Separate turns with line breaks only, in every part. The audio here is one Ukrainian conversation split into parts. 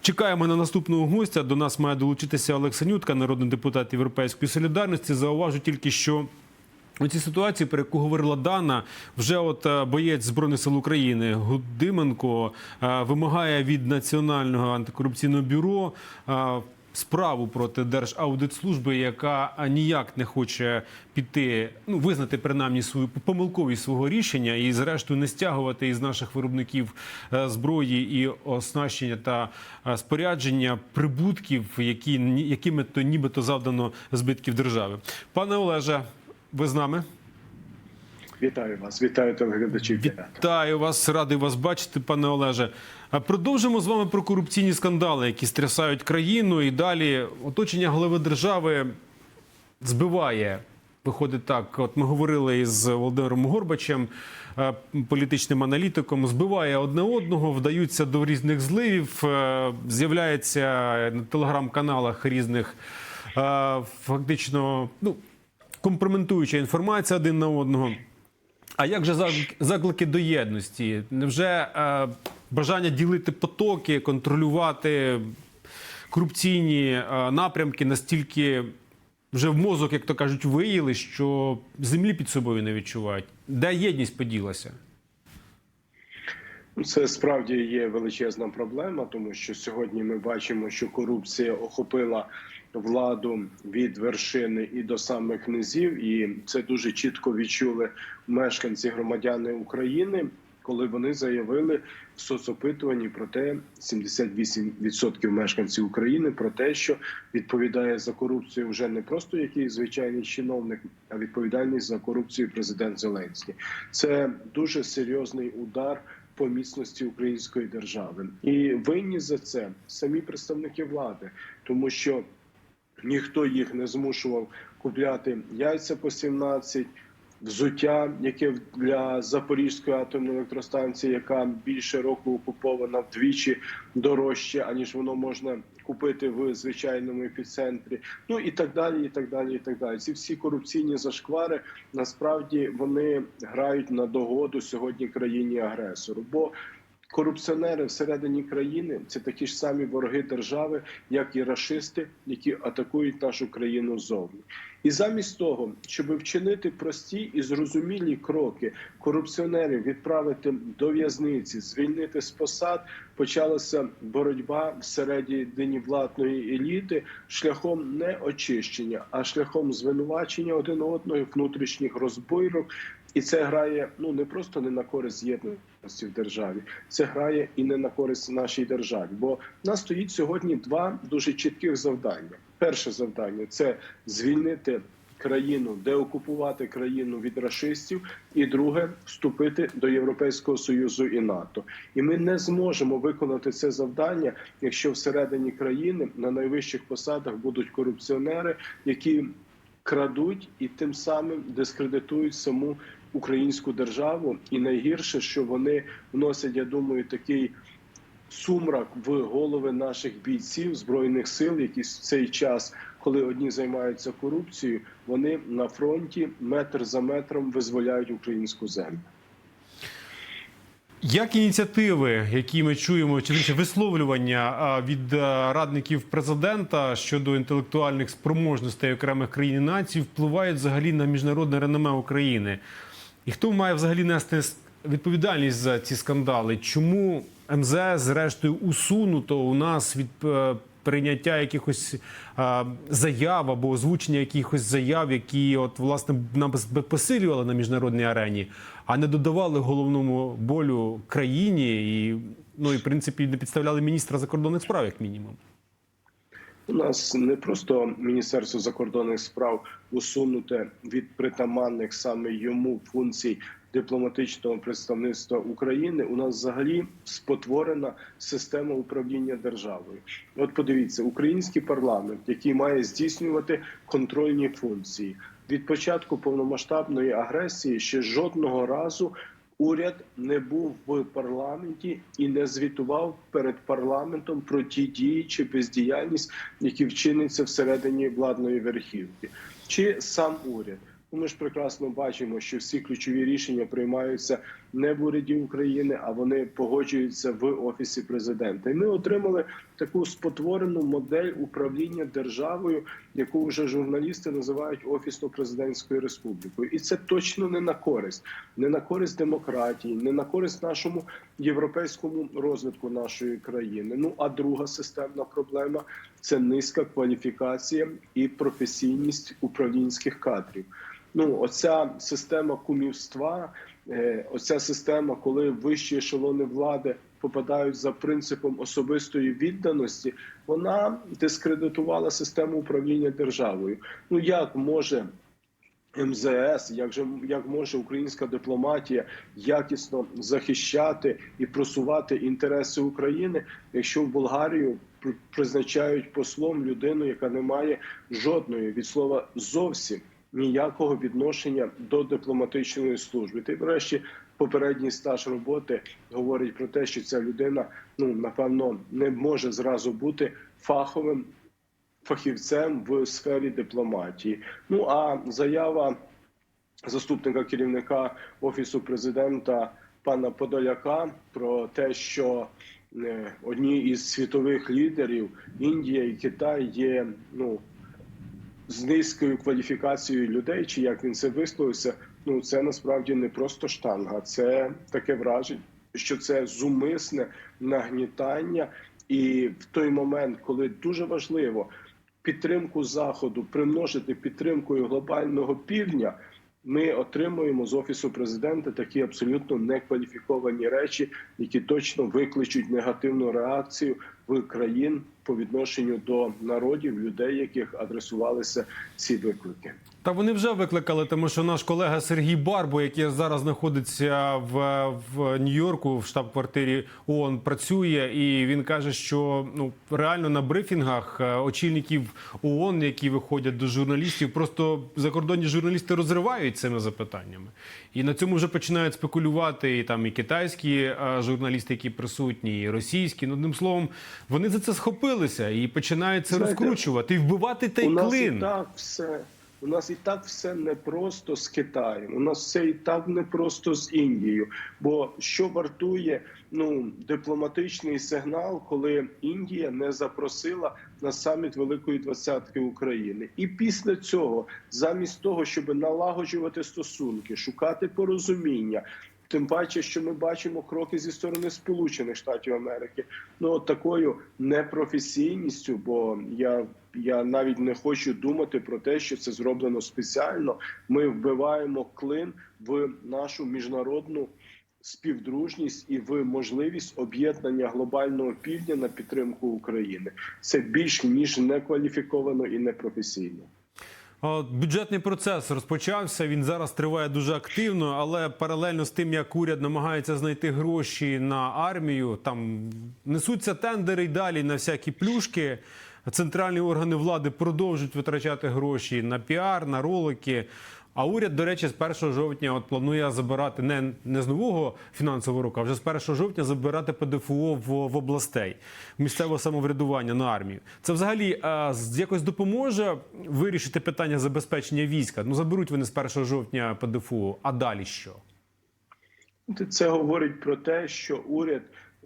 Чекаємо на наступного гостя. До нас має долучитися Олег Санютка, народний депутат Європейської солідарності. Зауважу тільки, що у цій ситуації, про яку говорила Дана, вже от е, боєць збройних сил України Гудименко е, вимагає від національного антикорупційного бюро. Справу проти Держаудитслужби, яка ніяк не хоче піти, ну визнати принаймні свою помилковість свого рішення і, зрештою, не стягувати із наших виробників е, зброї і оснащення та е, спорядження прибутків, які якими то нібито завдано збитків держави. Пане Олеже, ви з нами?
Вітаю вас, вітаю телеглядачів.
Вітаю вас, радий вас бачити, пане Олеже. А Продовжимо з вами про корупційні скандали, які стрясають країну. І далі оточення голови держави збиває. Виходить так, от ми говорили із Володимиром Горбачем, е, політичним аналітиком. Збиває одне одного, вдаються до різних зливів. е, З'являється на телеграм-каналах різних е, фактично ну, компрометуюча інформація один на одного. А як же заклики до єдності? Невже е, бажання ділити потоки, контролювати корупційні е, напрямки настільки вже в мозок, як то кажуть, виїли, що землі під собою не відчувають? Де єдність поділася?
Це справді є величезна проблема, тому що сьогодні ми бачимо, що корупція охопила владу від вершини і до самих низів, і це дуже чітко відчули мешканці громадяни України. Коли вони заявили в соцопитуванні про те, 78% мешканців України про те, що відповідає за корупцію вже не просто якийсь звичайний чиновник, а відповідальність за корупцію президент Зеленський. Це дуже серйозний удар по міцності української держави, і винні за це самі представники влади, тому що ніхто їх не змушував купляти яйця по 17, взуття, яке для Запорізької атомної електростанції, яка більше року окупована вдвічі дорожче, аніж воно можна купити в звичайному епіцентрі. Ну і так далі, і так далі, і так далі. Ці всі корупційні зашквари насправді вони грають на догоду сьогодні країні агресору. Бо Корупціонери всередині країни це такі ж самі вороги держави, як і рашисти, які атакують нашу країну ззовні. І замість того, щоб вчинити прості і зрозумілі кроки, корупціонерів відправити до в'язниці, звільнити з посад, почалася боротьба всередині владної еліти шляхом не очищення, а шляхом звинувачення один одного, внутрішніх розбойрок. І це грає ну не просто не на користь єдності в державі, це грає і не на користь нашій державі. Бо в нас стоїть сьогодні два дуже чітких завдання. Перше завдання це звільнити країну, деокупувати країну від рашистів, і друге вступити до Європейського союзу і НАТО. І ми не зможемо виконати це завдання, якщо всередині країни на найвищих посадах будуть корупціонери, які крадуть і тим самим дискредитують саму українську державу. І найгірше, що вони вносять, я думаю, такий сумрак в голови наших бійців збройних сил, які в цей час, коли одні займаються корупцією, вони на фронті метр за метром визволяють українську землю.
Як ініціативи, які ми чуємо, чи більше висловлювання від радників президента щодо інтелектуальних спроможностей окремих країн і націй, впливають взагалі на міжнародне реноме України? І хто має взагалі нести відповідальність за ці скандали? Чому МЗС зрештою усунуто у нас від е, прийняття якихось е, заяв або озвучення якихось заяв, які от власне нам посилювали на міжнародній арені, а не додавали головному болю країні і ну і в принципі не підставляли міністра закордонних справ, як мінімум.
У нас не просто Міністерство закордонних справ усунуте від притаманних саме йому функцій дипломатичного представництва України. У нас взагалі спотворена система управління державою. От подивіться, український парламент, який має здійснювати контрольні функції від початку повномасштабної агресії, ще жодного разу уряд не був в парламенті і не звітував перед парламентом про ті дії чи бездіяльність, які вчиниться всередині владної верхівки, чи сам уряд. Ну, Ми ж прекрасно бачимо, що всі ключові рішення приймаються не в уряді України, а вони погоджуються в офісі президента. І ми отримали таку спотворену модель управління державою, яку вже журналісти називають офісно-президентською республікою, і це точно не на користь, не на користь демократії, не на користь нашому європейському розвитку нашої країни. Ну а друга системна проблема це низька кваліфікація і професійність управлінських кадрів. Ну, оця система кумівства, е, оця система, коли вищі ешелони влади попадають за принципом особистої відданості, вона дискредитувала систему управління державою. Ну як може МЗС, як же як може українська дипломатія якісно захищати і просувати інтереси України, якщо в Болгарію призначають послом людину, яка не має жодної від слова зовсім ніякого відношення до дипломатичної служби. Й врешті попередній стаж роботи говорить про те, що ця людина ну напевно не може зразу бути фаховим фахівцем в сфері дипломатії. Ну а заява заступника керівника офісу президента пана Подоляка про те, що е, одні із світових лідерів Індія і Китай є ну з низькою кваліфікацією людей, чи як він це висловився. Ну це насправді не просто штанга, це таке враження, що це зумисне нагнітання, і в той момент, коли дуже важливо підтримку заходу примножити підтримкою глобального півдня. Ми отримуємо з офісу президента такі абсолютно некваліфіковані речі, які точно викличуть негативну реакцію в країн по відношенню до народів, людей, яких адресувалися ці виклики.
Та вони вже викликали, тому що наш колега Сергій Барбо, який зараз знаходиться в, в Нью-Йорку в штаб-квартирі ООН, працює, і він каже, що ну реально на брифінгах е, очільників ООН, які виходять до журналістів, просто закордонні журналісти розривають цими запитаннями. І на цьому вже починають спекулювати і там і китайські е, журналісти, які присутні, і російські. Ну, одним словом, вони за це схопилися і починають це
Знаєте,
розкручувати і вбивати той
у нас
клин.
і так все. У нас і так все не просто з Китаєм. У нас все і так не просто з Індією. Бо що вартує ну дипломатичний сигнал, коли Індія не запросила на саміт Великої Двадцятки України, і після цього, замість того, щоб налагоджувати стосунки, шукати порозуміння. Тим паче, що ми бачимо кроки зі сторони Сполучених Штатів Америки. Ну такою непрофесійністю, бо я, я навіть не хочу думати про те, що це зроблено спеціально. Ми вбиваємо клин в нашу міжнародну співдружність і в можливість об'єднання глобального півдня на підтримку України. Це більш ніж некваліфіковано і непрофесійно.
Бюджетний процес розпочався. Він зараз триває дуже активно, але паралельно з тим, як уряд намагається знайти гроші на армію, там несуться тендери й далі на всякі плюшки. Центральні органи влади продовжують витрачати гроші на піар, на ролики. А уряд, до речі, з 1 жовтня от планує забирати не, не з нового фінансового року, а вже з 1 жовтня забирати ПДФО в, в областей місцевого самоврядування на армію. Це взагалі а, з- якось допоможе вирішити питання забезпечення війська. Ну заберуть вони з 1 жовтня ПДФО, а далі що?
Це говорить про те, що уряд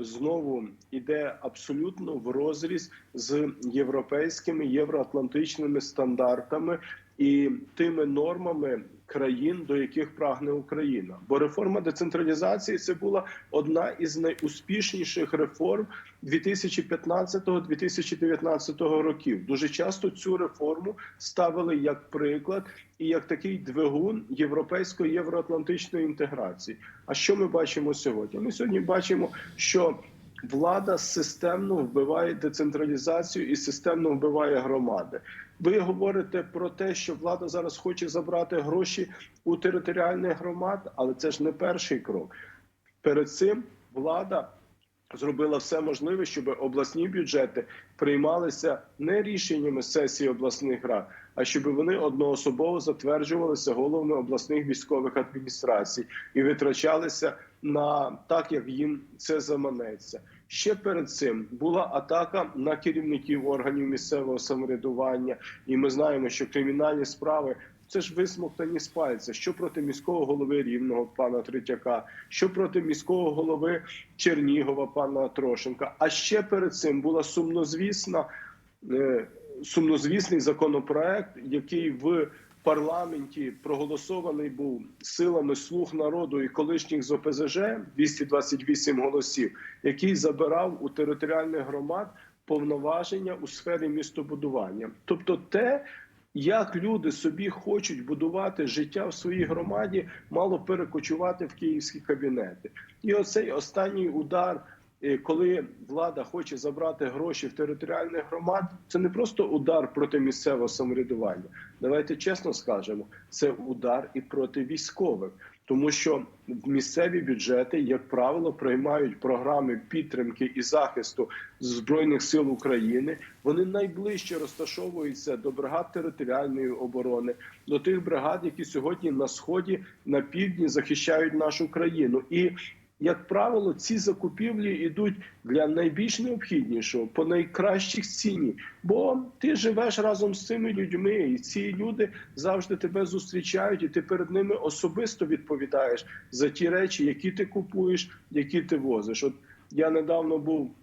знову йде абсолютно в розріз з європейськими євроатлантичними стандартами і тими нормами країн, до яких прагне Україна. Бо реформа децентралізації це була одна із найуспішніших реформ 2015-2019 років. Дуже часто цю реформу ставили як приклад і як такий двигун європейської євроатлантичної інтеграції. А що ми бачимо сьогодні? Ми сьогодні бачимо, що влада системно вбиває децентралізацію і системно вбиває громади. Ви говорите про те, що влада зараз хоче забрати гроші у територіальних громад, але це ж не перший крок. Перед цим влада зробила все можливе, щоб обласні бюджети приймалися не рішеннями сесії обласних рад, а щоб вони одноособово затверджувалися головами обласних військових адміністрацій і витрачалися на так, як їм це заманеться. Ще перед цим була атака на керівників органів місцевого самоврядування, і ми знаємо, що кримінальні справи. це ж висмоктані з пальця. Що проти міського голови рівного пана Третяка, що проти міського голови Чернігова, пана Трошенка. А ще перед цим була сумнозвісна е, сумнозвісний законопроект, який в парламенті проголосований був силами слуг народу і колишніх з ОПЗЖ 228 голосів, який забирав у територіальних громад повноваження у сфері містобудування, тобто те. Як люди собі хочуть будувати життя в своїй громаді, мало перекочувати в київські кабінети, і оцей останній удар коли влада хоче забрати гроші в територіальних громад, це не просто удар проти місцевого самоврядування. Давайте чесно скажемо, це удар і проти військових, тому що місцеві бюджети, як правило, приймають програми підтримки і захисту збройних сил України. Вони найближче розташовуються до бригад територіальної оборони, до тих бригад, які сьогодні на сході на півдні захищають нашу країну і як правило, ці закупівлі йдуть для найбільш необхіднішого по найкращих ціні. Бо ти живеш разом з цими людьми, і ці люди завжди тебе зустрічають, і ти перед ними особисто відповідаєш за ті речі, які ти купуєш, які ти возиш. От я недавно був.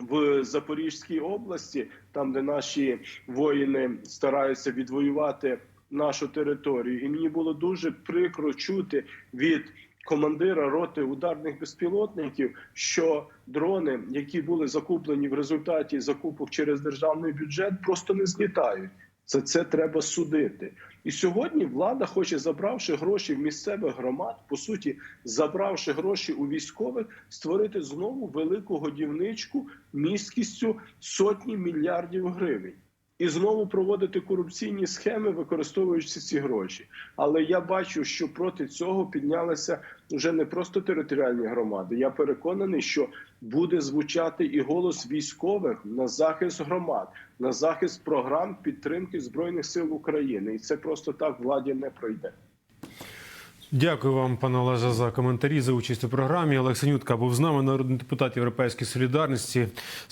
В Запорізькій області, там де наші воїни стараються відвоювати нашу територію, і мені було дуже прикро чути від командира роти ударних безпілотників, що дрони, які були закуплені в результаті закупок через державний бюджет, просто не злітають. За це треба судити. І сьогодні влада хоче, забравши гроші в місцевих громад, по суті, забравши гроші у військових, створити знову велику годівничку місткістю сотні мільярдів гривень. І знову проводити корупційні схеми, використовуючи ці гроші. Але я бачу, що проти цього піднялися вже не просто територіальні громади. Я переконаний, що буде звучати і голос військових на захист громад, на захист програм підтримки збройних сил України, і це просто так владі не пройде.
Дякую вам, пане Олеже, за коментарі за участь у програмі. Олег Синютка був з нами, народний депутат Європейської солідарності.